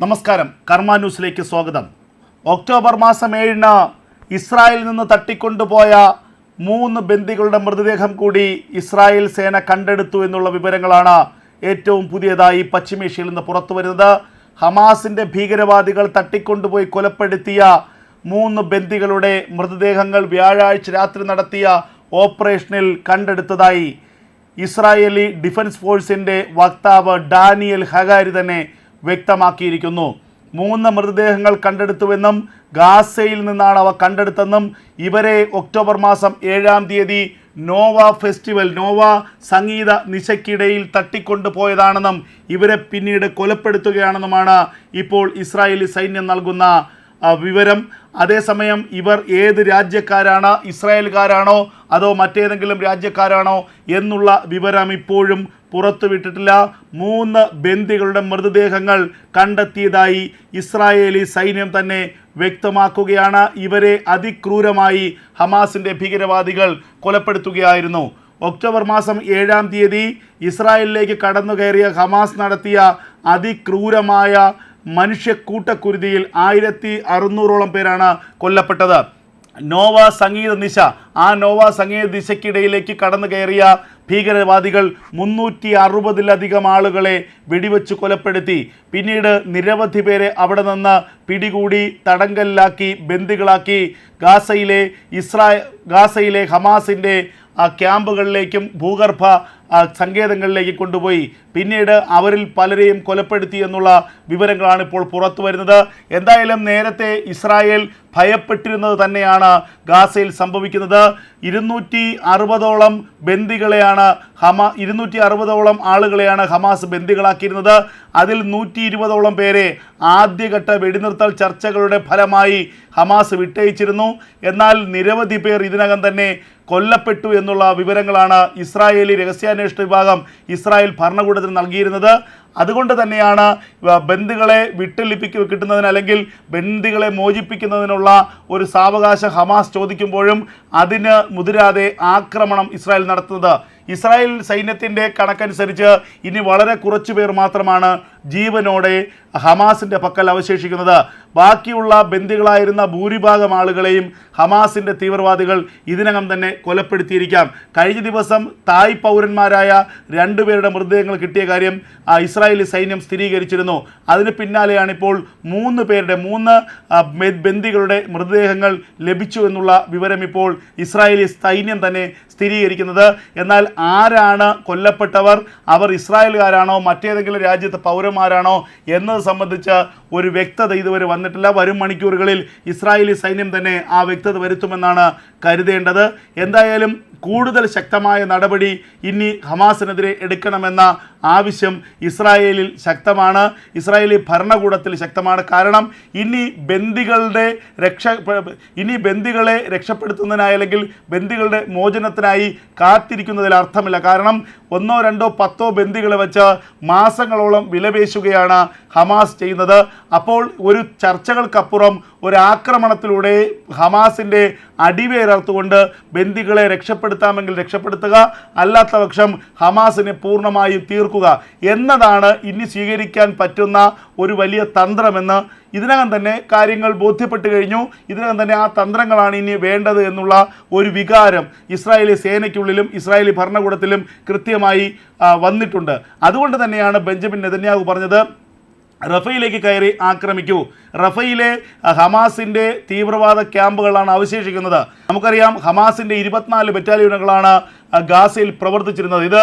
നമസ്കാരം. കർമ്മ ന്യൂസിലേക്ക് സ്വാഗതം. ഒക്ടോബർ മാസം ഏഴിന് ഇസ്രായേലിൽ നിന്ന് തട്ടിക്കൊണ്ടുപോയ മൂന്ന് ബന്ദികളുടെ മൃതദേഹം കൂടി ഇസ്രായേൽ സേന കണ്ടെടുത്തു എന്നുള്ള വിവരങ്ങളാണ് ഏറ്റവും പുതിയതായി പശ്ചിമേഷ്യയിൽ നിന്ന് പുറത്തു വരുന്നത്. ഹമാസിന്റെ ഭീകരവാദികൾ തട്ടിക്കൊണ്ടുപോയി കൊലപ്പെടുത്തിയ മൂന്ന് ബന്ദികളുടെ മൃതദേഹങ്ങൾ വ്യാഴാഴ്ച രാത്രി നടത്തിയ ഓപ്പറേഷനിൽ കണ്ടെടുത്തതായി ഇസ്രായേലി ഡിഫൻസ് ഫോഴ്സിന്റെ വക്താവ് ഡാനിയൽ ഹഗാരി തന്നെ വ്യക്തമാക്കിയിരിക്കുന്നു. മൂന്ന് മൃതദേഹങ്ങൾ കണ്ടെടുത്തുവെന്നും ഗാസയിൽ നിന്നാണ് അവ കണ്ടെടുത്തെന്നും ഇവരെ ഒക്ടോബർ മാസം ഏഴാം തീയതി നോവ ഫെസ്റ്റിവൽ നോവ സംഗീത നിശയ്ക്കിടയിൽ തട്ടിക്കൊണ്ടുപോയതാണെന്നും ഇവരെ പിന്നീട് കൊലപ്പെടുത്തുകയാണെന്നുമാണ് ഇപ്പോൾ ഇസ്രായേലി സൈന്യം നൽകുന്ന വിവരം. അതേസമയം ഇവർ ഏത് രാജ്യക്കാരാണ്? ഇസ്രായേൽക്കാരാണോ അതോ മറ്റേതെങ്കിലും രാജ്യക്കാരാണോ? എന്നുള്ള വിവരം ഇപ്പോഴും പുറത്തുവിട്ടിട്ടില്ല മൂന്ന് ബന്ദികളുടെ മൃതദേഹങ്ങൾ കണ്ടെത്തിയതായി ഇസ്രായേലി സൈന്യം തന്നെ വ്യക്തമാക്കുകയാണ്. ഇവരെ അതിക്രൂരമായി ഹമാസിന്റെ ഭീകരവാദികൾ കൊലപ്പെടുത്തുകയായിരുന്നു. ഒക്ടോബർ മാസം ഏഴാം തീയതി ഇസ്രായേലിലേക്ക് കടന്നു കയറിയ ഹമാസ് നടത്തിയ അതിക്രൂരമായ മനുഷ്യക്കൂട്ടക്കുരുതിയിൽ ആയിരത്തി അറുന്നൂറോളം പേരാണ് കൊല്ലപ്പെട്ടത്. നോവ സംഗീത നിശ ആ നോവ സംഗീത ദിശയ്ക്കിടയിലേക്ക് കടന്നു കയറിയ ഭീകരവാദികൾ മുന്നൂറ്റി അറുപതിലധികം ആളുകളെ വെടിവെച്ച് കൊലപ്പെടുത്തി. പിന്നീട് നിരവധി പേരെ അവിടെ നിന്ന് പിടികൂടി തടങ്കലിലാക്കി ബന്ദികളാക്കി. ഗാസയിലെ ഇസ്രായേൽ ഗാസയിലെ ഹമാസിന്റെ ആ ക്യാമ്പുകളിലേക്കും ഭൂഗർഭ സങ്കേതങ്ങളിലേക്ക് കൊണ്ടുപോയി. പിന്നീട് അവരിൽ പലരെയും കൊലപ്പെടുത്തി എന്നുള്ള വിവരങ്ങളാണ് ഇപ്പോൾ പുറത്തു വരുന്നത്. എന്തായാലും നേരത്തെ ഇസ്രായേൽ ഭയപ്പെട്ടിരുന്നത് തന്നെയാണ് ഗാസയിൽ സംഭവിക്കുന്നത്. ഇരുന്നൂറ്റി അറുപതോളം ബന്ദികളെയാണ് ഹമാ ഇരുന്നൂറ്റി അറുപതോളം ആളുകളെയാണ് ഹമാസ് ബന്ദികളാക്കിയിരുന്നത്. അതിൽ നൂറ്റി ഇരുപതോളം പേരെ ആദ്യഘട്ട വെടിനിർത്തൽ ചർച്ചകളുടെ ഫലമായി ഹമാസ് വിട്ടയച്ചിരുന്നു. എന്നാൽ നിരവധി പേർ ഇതിനകം തന്നെ കൊല്ലപ്പെട്ടു എന്നുള്ള വിവരങ്ങളാണ് ഇസ്രായേലി രഹസ്യാന്വേഷണ വിഭാഗം ഇസ്രായേൽ ഭരണകൂടത്തിന് നൽകിയിരുന്നത്. അതുകൊണ്ട് തന്നെയാണ് ബന്ദികളെ വിട്ടലിപ്പിക്ക് കിട്ടുന്നതിന് അല്ലെങ്കിൽ ബന്ദികളെ മോചിപ്പിക്കുന്നതിനുള്ള ഒരു സാവകാശ ഹമാസ് ചോദിക്കുമ്പോഴും അതിന് മുതിരാതെ ആക്രമണം ഇസ്രായേൽ നടത്തുന്നത്. ഇസ്രായേൽ സൈന്യത്തിന്റെ കണക്കനുസരിച്ച് ഇനി വളരെ കുറച്ചു പേർ മാത്രമാണ് ജീവനോടെ ഹമാസിന്റെ പക്കൽ അവശേഷിക്കുന്നത്. ബാക്കിയുള്ള ബന്ദികളായിരുന്ന ഭൂരിഭാഗം ആളുകളെയും ഹമാസിന്റെ തീവ്രവാദികൾ ഇതിനകം തന്നെ കൊലപ്പെടുത്തിയിരിക്കാം. കഴിഞ്ഞ ദിവസം തായ് പൗരന്മാരായ രണ്ടുപേരുടെ മൃതദേഹങ്ങൾ കിട്ടിയ കാര്യം ആ, ഇസ്രായേലി സൈന്യം സ്ഥിരീകരിച്ചിരുന്നു. അതിന് പിന്നാലെയാണ് ഇപ്പോൾ മൂന്ന് പേരുടെ മൂന്ന് ബന്ദികളുടെ മൃതദേഹങ്ങൾ ലഭിച്ചു എന്നുള്ള വിവരം ഇപ്പോൾ ഇസ്രായേലി സൈന്യം തന്നെ സ്ഥിരീകരിക്കുന്നത്. എന്നാൽ ആരാണ് കൊല്ലപ്പെട്ടവർ? അവർ ഇസ്രായേലുകാരാണോ മറ്റേതെങ്കിലും രാജ്യത്തെ പൗരന്മാരാണോ? എന്നത് സംബന്ധിച്ച് ഒരു വ്യക്തത ഇതുവരെ വന്നിട്ടില്ല. വരും മണിക്കൂറുകളിൽ ഇസ്രായേലി സൈന്യം തന്നെ ആ വ്യക്തത വരുത്തുമെന്നാണ് കരുതേണ്ടത്. എന്തായാലും കൂടുതൽ ശക്തമായ നടപടി ഇനി ഹമാസിനെതിരെ എടുക്കണമെന്ന ആവശ്യം ഇസ്രായേലിൽ ശക്തമാണ്. ഇസ്രായേലി ഭരണകൂടത്തിൽ ശക്തമാണ്. കാരണം ഇനി ബന്ദികളുടെ രക്ഷ ഇനി ബന്ദികളെ രക്ഷപ്പെടുത്തുന്നതിനായി അല്ലെങ്കിൽ ബന്ദികളുടെ മോചനത്തിനായി കാത്തിരിക്കുന്നതിൽ അർത്ഥമില്ല. കാരണം ഒന്നോ രണ്ടോ പത്തോ ബന്ദികളെ വെച്ച് മാസങ്ങളോളം വിലപേശുകയാണ് ഹമാസ് ചെയ്യുന്നത്. അപ്പോൾ ഒരു ചർച്ചകൾക്കപ്പുറം ഒരു ആക്രമണത്തിലൂടെ ഹമാസിന്റെ അടിവേരർത്തുകൊണ്ട് ബന്ദികളെ രക്ഷപ്പെടുത്താമെങ്കിൽ രക്ഷപ്പെടുത്തുക അല്ലാത്ത പക്ഷം ഹമാസിനെ പൂർണമായും തീർക്കുക എന്നതാണ് ഇനി സ്വീകരിക്കാൻ പറ്റുന്ന ഒരു വലിയ തന്ത്രമെന്ന് ഇതിനകം തന്നെ കാര്യങ്ങൾ ബോധ്യപ്പെട്ട് കഴിഞ്ഞു. ഇതിനകം തന്നെ ആ തന്ത്രങ്ങളാണ് ഇനി വേണ്ടത് എന്നുള്ള ഒരു വികാരം ഇസ്രായേലി സേനയ്ക്കുള്ളിലും ഇസ്രായേലി ഭരണകൂടത്തിലും കൃത്യമായി വന്നിട്ടുണ്ട്. അതുകൊണ്ട് തന്നെയാണ് ബെഞ്ചമിൻ നെതന്യാഹു പറഞ്ഞത് റഫയിലേക്ക് കയറി ആക്രമിക്കൂ. റഫയിലെ ഹമാസിന്റെ തീവ്രവാദ ക്യാമ്പുകളാണ് അവശേഷിക്കുന്നത്. നമുക്കറിയാം ഹമാസിന്റെ ഇരുപത്തിനാല് ബറ്റാലിയനുകളാണ് ഗാസയിൽ പ്രവർത്തിച്ചിരുന്നത്. ഇത്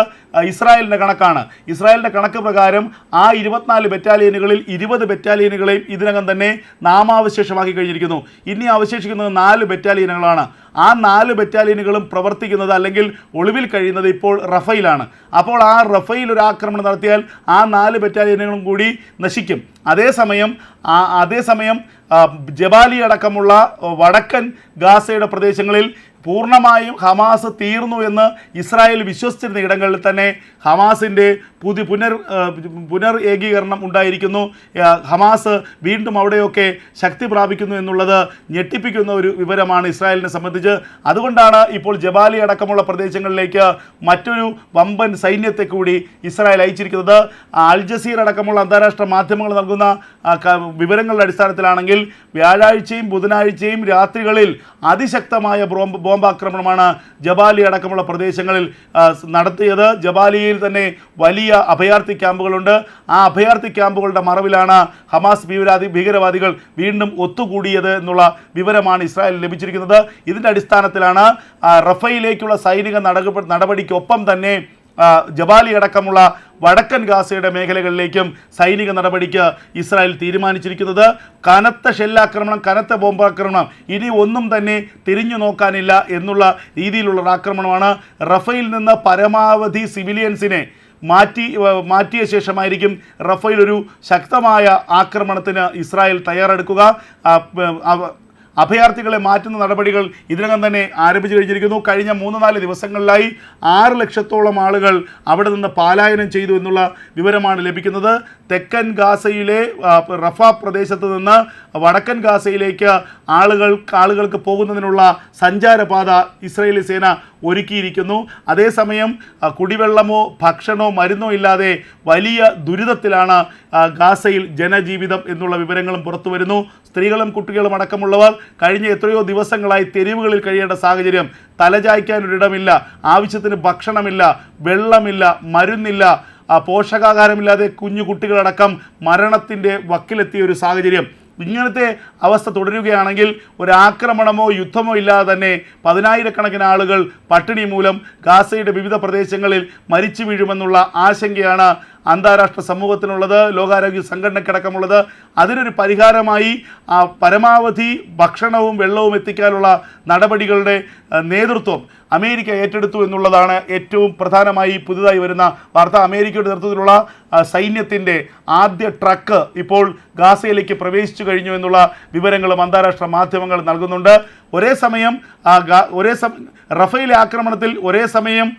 ഇസ്രായേലിന്റെ കണക്കാണ്. ഇസ്രായേലിന്റെ കണക്ക് പ്രകാരം ആ ഇരുപത്തിനാല് ബറ്റാലിയനുകളിൽ ഇരുപത് ബറ്റാലിയനുകളെയും ഇതിനകം തന്നെ നാമാവശേഷമാക്കി കഴിഞ്ഞിരിക്കുന്നു. ഇനി അവശേഷിക്കുന്നത് നാല് ബറ്റാലിയനുകളാണ്. ആ നാല് ബറ്റാലിയനുകളും പ്രവർത്തിക്കുന്നത് അല്ലെങ്കിൽ ഒളിവിൽ കഴിയുന്നത് ഇപ്പോൾ റഫയിലാണ്. അപ്പോൾ ആ റഫയിൽ ഒരു ആക്രമണം നടത്തിയാൽ ആ നാല് ബറ്റാലിയനുകളും കൂടി നശിക്കും. അതേസമയം അതേസമയം ജബാലി അടക്കമുള്ള വടക്കൻ ഗാസയുടെ പ്രദേശങ്ങളിൽ പൂർണമായും ഹമാസ് തീർന്നു എന്ന് ഇസ്രായേൽ വിശ്വസിച്ചിരുന്ന ഇടങ്ങളിൽ തന്നെ ഹമാസിന്റെ പുതിയ പുനർ പുനർ ഏകീകരണം ഉണ്ടായിരിക്കുന്നു. ഹമാസ് വീണ്ടും അവിടെയൊക്കെ ശക്തി പ്രാപിക്കുന്നു എന്നുള്ളത് ഞെട്ടിപ്പിക്കുന്ന ഒരു വിവരമാണ് ഇസ്രായേലിനെ സംബന്ധിച്ച്. അതുകൊണ്ടാണ് ഇപ്പോൾ ജബാലി അടക്കമുള്ള പ്രദേശങ്ങളിലേക്ക് മറ്റൊരു വമ്പൻ സൈന്യത്തെ കൂടി ഇസ്രായേൽ അയച്ചിരിക്കുന്നത്. അൽജസീർ അടക്കമുള്ള അന്താരാഷ്ട്ര മാധ്യമങ്ങൾ നൽകുന്ന വിവരങ്ങളുടെ അടിസ്ഥാനത്തിലാണെങ്കിൽ വ്യാഴാഴ്ചയും ബുധനാഴ്ചയും രാത്രികളിൽ അതിശക്തമായ ബോംബ് ബോംബാക്രമണമാണ് ജബാലി അടക്കമുള്ള പ്രദേശങ്ങളിൽ നടത്തിയത്. ജബാലിയിൽ തന്നെ വലിയ അഭയാർത്ഥി ക്യാമ്പുകളുണ്ട്. ആ അഭയാർത്ഥി ക്യാമ്പുകളുടെ മറവിലാണ് ഹമാസ് ഭീകരാതി ഭീകരവാദികൾ വീണ്ടും ഒത്തുകൂടിയത് എന്നുള്ള വിവരമാണ് ഇസ്രായേൽ ലഭിച്ചിരിക്കുന്നത്. ഇതിന്റെ അടിസ്ഥാനത്തിലാണ് റഫയിലേക്കുള്ള സൈനിക നടപ നടപടിക്കൊപ്പം തന്നെ ജബാലി അടക്കമുള്ള വടക്കൻ ഗാസയുടെ മേഖലകളിലേക്കും സൈനിക നടപടിക്ക് ഇസ്രായേൽ തീരുമാനിച്ചിരിക്കുന്നത്. കനത്ത ഷെല്ലാക്രമണം കനത്ത ബോംബാക്രമണം ഇനി ഒന്നും തന്നെ തിരിഞ്ഞു നോക്കാനില്ല എന്നുള്ള രീതിയിലുള്ള ആക്രമണമാണ് റഫയിൽ നിന്ന് പരമാവധി സിവിലിയൻസിനെ മാറ്റി മാറ്റിയ ശേഷമായിരിക്കും റഫേൽ ഒരു ശക്തമായ ആക്രമണത്തിന് ഇസ്രായേൽ തയ്യാറെടുക്കുക. അഭയാർത്ഥികളെ മാറ്റുന്ന നടപടികൾ ഇതിനകം തന്നെ ആരംഭിച്ചു കഴിഞ്ഞിരിക്കുന്നു. കഴിഞ്ഞ മൂന്ന് നാല് ദിവസങ്ങളിലായി ആറ് ലക്ഷത്തോളം ആളുകൾ അവിടെ നിന്ന് പാലായനം ചെയ്തു എന്നുള്ള വിവരമാണ് ലഭിക്കുന്നത്. തെക്കൻ ഗാസയിലെ റഫ പ്രദേശത്ത് നിന്ന് വടക്കൻ ഗാസയിലേക്ക് ആളുകൾ ആളുകൾക്ക് പോകുന്നതിനുള്ള സഞ്ചാരപാത ഇസ്രയേലി സേന ഒരുക്കിയിരിക്കുന്നു. അതേസമയം കുടിവെള്ളമോ ഭക്ഷണമോ മരുന്നോ ഇല്ലാതെ വലിയ ദുരിതത്തിലാണ് ഗാസയിൽ ജനജീവിതം എന്നുള്ള വിവരങ്ങളും പുറത്തു വരുന്നു സ്ത്രീകളും കുട്ടികളും അടക്കമുള്ളവർ കഴിഞ്ഞ എത്രയോ ദിവസങ്ങളായി തെരുവുകളിൽ കഴിയേണ്ട സാഹചര്യം തലചായ്ക്കാനൊരിടമില്ല. ആവശ്യത്തിന് ഭക്ഷണമില്ല വെള്ളമില്ല മരുന്നില്ല പോഷകാഹാരമില്ലാതെ കുഞ്ഞു കുട്ടികളടക്കം മരണത്തിന്റെ വക്കിലെത്തിയ ഒരു സാഹചര്യം. ഇങ്ങനത്തെ അവസ്ഥ തുടരുകയാണെങ്കിൽ ഒരാക്രമണമോ യുദ്ധമോ ഇല്ലാതെ തന്നെ പതിനായിരക്കണക്കിന് ആളുകൾ പട്ടിണി മൂലം ഗാസയുടെ വിവിധ പ്രദേശങ്ങളിൽ മരിച്ചു വീഴുമെന്നുള്ള ആശങ്കയാണ് അന്താരാഷ്ട്ര സമൂഹത്തിനുള്ളത് ലോകാരോഗ്യ സംഘടനയ്ക്കടക്കമുള്ളത്. അതിനൊരു പരിഹാരമായി പരമാവധി ഭക്ഷണവും വെള്ളവും എത്തിക്കാനുള്ള നടപടികളുടെ നേതൃത്വം അമേരിക്ക ഏറ്റെടുത്തു എന്നുള്ളതാണ് ഏറ്റവും പ്രധാനമായി പുതുതായി വരുന്ന വാർത്ത. അമേരിക്കയുടെ നേതൃത്വത്തിലുള്ള സൈന്യത്തിന്റെ ആദ്യ ട്രക്ക് ഇപ്പോൾ ഗാസയിലേക്ക് പ്രവേശിച്ചു കഴിഞ്ഞു എന്നുള്ള വിവരങ്ങളും അന്താരാഷ്ട്ര മാധ്യമങ്ങൾ നൽകുന്നുണ്ട്. ഒരേ സമയം ഒരേ സമയം റഫേൽ ആക്രമണത്തിൽ ഒരേ സമയം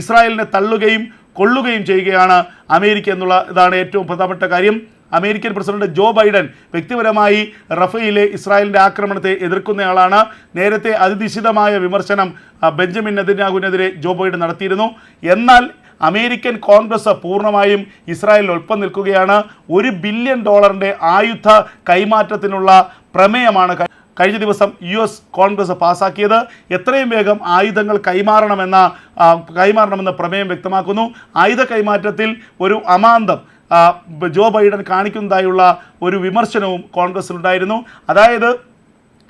ഇസ്രായേലിനെ തള്ളുകയും കൊള്ളുകയും ചെയ്യുകയാണ് അമേരിക്ക എന്നുള്ള ഇതാണ് ഏറ്റവും പ്രധാനപ്പെട്ട കാര്യം. അമേരിക്കൻ പ്രസിഡന്റ് ജോ ബൈഡൻ വ്യക്തിപരമായി റഫയിലെ ഇസ്രായേലിന്റെ ആക്രമണത്തെ എതിർക്കുന്നയാളാണ്. നേരത്തെ അതിനിശിതമായ വിമർശനം ബെഞ്ചമിൻ നെതന്യാഹുവിനെതിരെ ജോ ബൈഡൻ നടത്തിയിരുന്നു. എന്നാൽ അമേരിക്കൻ കോൺഗ്രസ് പൂർണമായും ഇസ്രായേലിൽ ഒപ്പം നിൽക്കുകയാണ്. ഒരു ബില്യൺ ഡോളറിന്റെ ആയുധ കൈമാറ്റത്തിനുള്ള പ്രമേയമാണ് കഴിഞ്ഞ ദിവസം യു എസ് കോൺഗ്രസ് പാസാക്കിയത്. എത്രയും വേഗം ആയുധങ്ങൾ കൈമാറണമെന്ന കൈമാറണമെന്ന പ്രമേയം വ്യക്തമാക്കുന്നു. ആയുധ കൈമാറ്റത്തിൽ ഒരു അമാന്തം ജോ ബൈഡൻ കാണിക്കുന്നതായുള്ള ഒരു വിമർശനവും കോൺഗ്രസ്സിലുണ്ടായിരുന്നു. അതായത്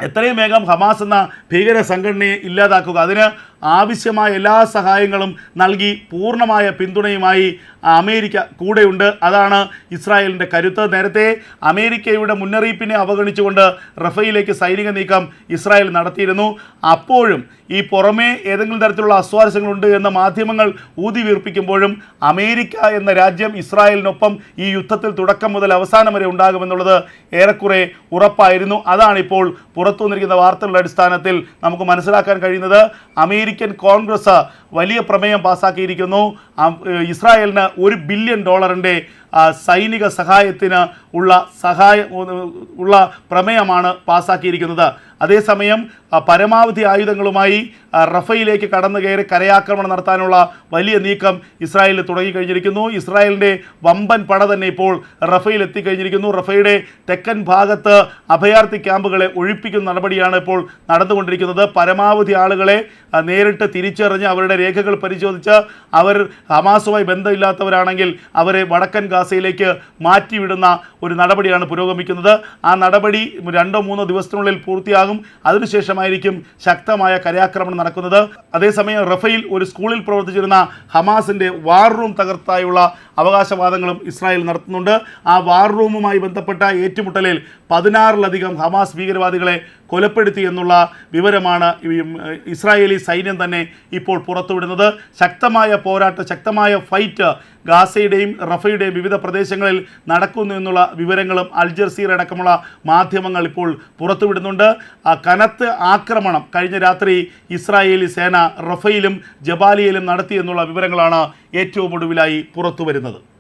എത്രയും വേഗം ഹമാസ് എന്ന ഭീകര സംഘടനയെ ഇല്ലാതാക്കുക. അതിന് ആവശ്യമായ എല്ലാ സഹായങ്ങളും നൽകി പൂർണമായ പിന്തുണയുമായി അമേരിക്ക കൂടെയുണ്ട്. അതാണ് ഇസ്രായേലിന്റെ കരുത്ത്. നേരത്തെ അമേരിക്കയുടെ മുന്നറിയിപ്പിനെ അവഗണിച്ചുകൊണ്ട് റഫയിലേക്ക് സൈനിക നീക്കം ഇസ്രായേൽ നടത്തിയിരുന്നു. അപ്പോഴും ഈ പുറമേ ഏതെങ്കിലും തരത്തിലുള്ള അസ്വാരസ്യങ്ങളുണ്ട് എന്ന മാധ്യമങ്ങൾ ഊതി വീർപ്പിക്കുമ്പോഴും അമേരിക്ക എന്ന രാജ്യം ഇസ്രായേലിനൊപ്പം ഈ യുദ്ധത്തിൽ തുടക്കം മുതൽ അവസാനം വരെ ഉണ്ടാകുമെന്നുള്ളത് ഏറെക്കുറെ ഉറപ്പായിരുന്നു. അതാണിപ്പോൾ പുറത്തു വന്നിരിക്കുന്ന വാർത്തകളുടെ അടിസ്ഥാനത്തിൽ നമുക്ക് മനസ്സിലാക്കാൻ കഴിയുന്നത്. അമേരിക്കൻ കോൺഗ്രസ് വലിയ പ്രമേയം പാസ്സാക്കിയിരിക്കുന്നു ഇസ്രായേലിന് ഒരു ബില്യൺ ഡോളറിന്റെ സൈനിക സഹായത്തിന് ഉള്ള സഹായ ഉള്ള പ്രമേയമാണ് പാസാക്കിയിരിക്കുന്നത്. അതേസമയം പരമാവധി ആയുധങ്ങളുമായി റഫയിലേക്ക് കടന്നു കയറി കരയാക്രമണം നടത്താനുള്ള വലിയ നീക്കം ഇസ്രായേലിൽ തുടങ്ങിക്കഴിഞ്ഞിരിക്കുന്നു. ഇസ്രായേലിന്റെ വമ്പൻ പട തന്നെ ഇപ്പോൾ റഫയിൽ എത്തിക്കഴിഞ്ഞിരിക്കുന്നു. റഫയുടെ തെക്കൻ ഭാഗത്ത് അഭയാർത്ഥി ക്യാമ്പുകളെ ഒഴിപ്പിക്കുന്ന നടപടിയാണ് ഇപ്പോൾ നടന്നുകൊണ്ടിരിക്കുന്നത്. പരമാവധി ആളുകളെ നേരിട്ട് തിരിച്ചറിഞ്ഞ് അവരുടെ രേഖകൾ പരിശോധിച്ച് അവർ ഹമാസുമായി ബന്ധമില്ലാത്തവരാണെങ്കിൽ അവരെ വടക്കൻ ഗാസയിലേക്ക് മാറ്റിവിടുന്ന ഒരു നടപടിയാണ് പുരോഗമിക്കുന്നത്. ആ നടപടി രണ്ടോ മൂന്നോ ദിവസത്തിനുള്ളിൽ പൂർത്തിയാകും. അതിനുശേഷമായിരിക്കും ശക്തമായ കരയാക്രമണം നടക്കുന്നത്. അതേസമയം റഫയിൽ ഒരു സ്കൂളിൽ പ്രവർത്തിച്ചിരുന്ന ഹമാസിന്റെ വാർ റൂം തകർത്തായുള്ള അവകാശവാദങ്ങളും ഇസ്രായേൽ നടത്തുന്നുണ്ട്. ആ വാർ റൂമുമായി ബന്ധപ്പെട്ട ഏറ്റുമുട്ടലിൽ പതിനാറിലധികം ഹമാസ് ഭീകരവാദികളെ കൊലപ്പെടുത്തി എന്നുള്ള വിവരമാണ് ഇസ്രായേലി സൈന്യം തന്നെ ഇപ്പോൾ പുറത്തുവിടുന്നത്. ശക്തമായ പോരാട്ടം ശക്തമായ ഫൈറ്റ് ഗാസയുടെയും റഫയുടെയും വിവിധ പ്രദേശങ്ങളിൽ നടക്കുന്നു എന്നുള്ള വിവരങ്ങളും അൽ ജസീറ അടക്കമുള്ള മാധ്യമങ്ങൾ ഇപ്പോൾ പുറത്തുവിടുന്നുണ്ട്. കനത്ത് ആക്രമണം കഴിഞ്ഞ രാത്രി ഇസ്രായേലി സേന റഫയിലും ജബാലിയയിലും നടത്തി എന്നുള്ള വിവരങ്ങളാണ് ഏറ്റവും ഒടുവിലായി പുറത്തു വരുന്നത്